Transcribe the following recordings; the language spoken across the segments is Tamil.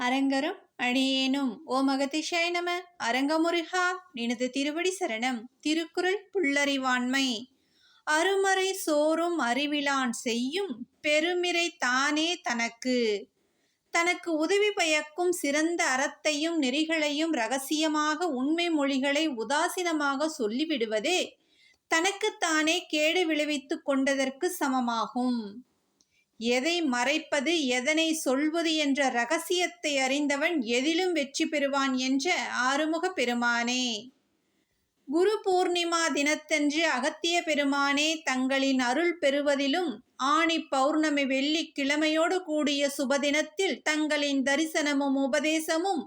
அரங்கரும் அடியேனும். ஓ மகதிஷாய நம அரங்கமுருகா நினது திருவடி சரணம் திருக்குறள் புல்லறிவாண்மை அருமறை சோறும் அறிவிலான் செய்யும் பெருமிரை தானே தனக்கு. தனக்கு உதவி பயக்கும் சிறந்த அறத்தையும் நெறிகளையும் ரகசியமாக உண்மை மொழிகளை உதாசீனமாக சொல்லிவிடுவதே தனக்குத்தானே கேடு விளைவித்துக் கொண்டதற்கு சமமாகும். எதை மறைப்பது எதனை சொல்வது என்ற ரகசியத்தை அறிந்தவன் எதிலும் வெற்றி பெறுவான் என்ற ஆறுமுக பெருமானே. குரு பூர்ணிமா தினத்தன்று அகத்திய பெருமானே தங்களின் அருள் பெறுவதிலும் ஆணி பௌர்ணமி வெள்ளி கிழமையோடு கூடிய சுபதினத்தில் தங்களின் தரிசனமும் உபதேசமும்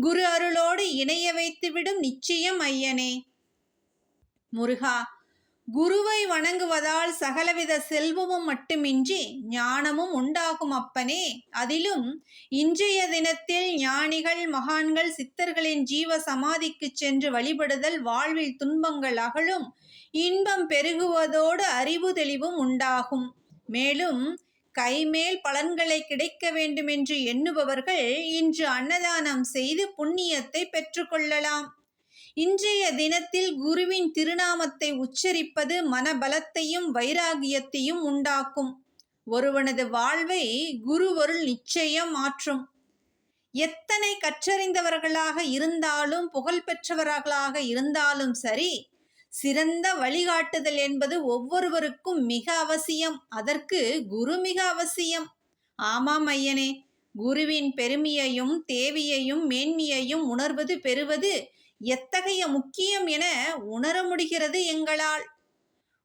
குரு அருளோடு இணைய வைத்துவிடும் நிச்சயம் ஐயனே. முருகா குருவை வணங்குவதால் சகலவித செல்வமும் மட்டுமின்றி ஞானமும் உண்டாகும் அப்பனே. அதிலும் இன்றைய தினத்தில் ஞானிகள் மகான்கள் சித்தர்களின் ஜீவ சமாதிக்கு சென்று வழிபடுதல் வாழ்வில் துன்பங்கள் அகலும் இன்பம் பெருகுவதோடு அறிவு தெளிவும் உண்டாகும். மேலும் கைமேல் பலன்களை கிடைக்க வேண்டுமென்று எண்ணுபவர்கள் இன்று அன்னதானம் செய்து புண்ணியத்தை பெற்றுக்கொள்ளலாம் இன்றைய தினத்தில் குருவின் திருநாமத்தை உச்சரிப்பது மனபலத்தையும் வைராகியத்தையும் உண்டாக்கும். ஒருவனது வாழ்வை குருவருள் நிச்சயம் மாற்றும். எத்தனை கற்றறிந்தவர்களாக இருந்தாலும் புகழ்பெற்றவர்களாக இருந்தாலும் சரி சிறந்த வழிகாட்டுதல் என்பது ஒவ்வொருவருக்கும் மிக அவசியம். அதற்கு குரு மிக அவசியம். ஆமாம் ஐயனே குருவின் பெருமையையும் தேவியையும் மேன்மையையும் உணர்வது பெறுவது எத்தகைய முக்கியம் என உணர முடிகிறது எங்களால்?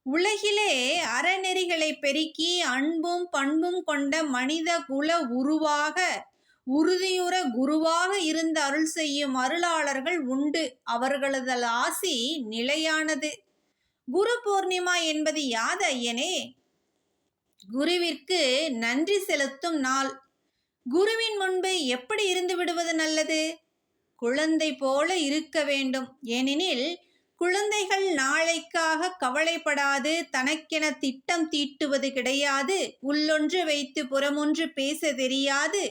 உலகிலே அறநெறிகளை பெருக்கி அன்பும் பண்பும் கொண்ட மனித குல உருவாக உறுதியுற குருவாக இருந்து அருள் செய்யும் அருளாளர்கள் உண்டு. அவர்களது ஆசி நிலையானது. குரு பூர்ணிமா என்பது யாது ஐயனே? குருவிற்கு நன்றி செலுத்தும் நாள். குருவின் முன்பு எப்படி இருந்து விடுவது நல்லது? குழந்தை போல இருக்க வேண்டும். ஏனெனில் குழந்தைகள் நாளைக்காக கவலைப்படாது தனக்கென திட்டம் தீட்டுவது கிடையாது உள்ளொன்று வைத்து புறமொன்று பேச தெரியாது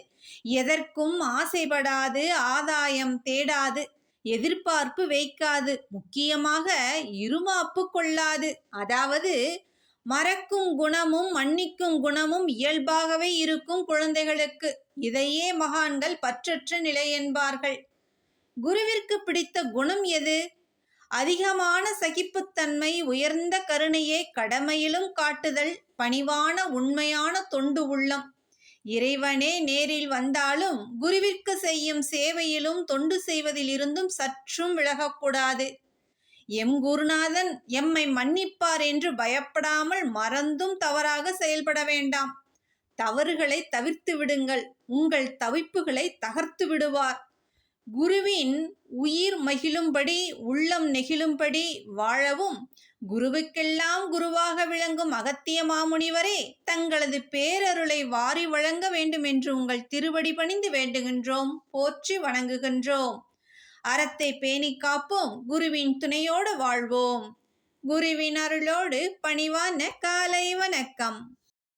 எதற்கும் ஆசைப்படாது ஆதாயம் தேடாது எதிர்பார்ப்பு வைக்காது முக்கியமாக இருமாப்பு கொள்ளாது. அதாவது மறக்கும் குணமும் மன்னிக்கும் குணமும் இயல்பாகவே இருக்கும் குழந்தைகளுக்கு. இதையே மகான்கள் பற்றற்ற நிலை என்பார்கள் குருவிற்கு பிடித்த குணம் எது? அதிகமான சகிப்புத்தன்மை உயர்ந்த கருணையை கடமையிலும் காட்டுதல் பணிவான உண்மையான தொண்டு உள்ளம். இறைவனே நேரில் வந்தாலும் குருவிற்கு செய்யும் சேவையிலும் தொண்டு செய்வதில் இருந்தும் சற்றும் விலகக்கூடாது. எம் குருநாதன் எம்மை மன்னிப்பார் என்று பயப்படாமல் மறந்தும் தவறாக செயல்பட வேண்டாம். தவறுகளை தவிர்த்து விடுங்கள். உங்கள் தவிப்புகளை தகர்த்து விடுவார். குருவின் உயிர் மகிழும்படி உள்ளம் நெகிழும்படி வாழவும் குருவுக்கெல்லாம் குருவாக விளங்கும் அகத்திய மாமுனிவரே தங்களது பேரருளை வாரி வழங்க வேண்டும் என்று உங்கள் திருவடி பணிந்து வேண்டுகின்றோம் போற்றி வணங்குகின்றோம். அறத்தை பேணி காப்போம் குருவின் துணையோடு வாழ்வோம். குருவின் அருளோடு பணிவான காலை வணக்கம்.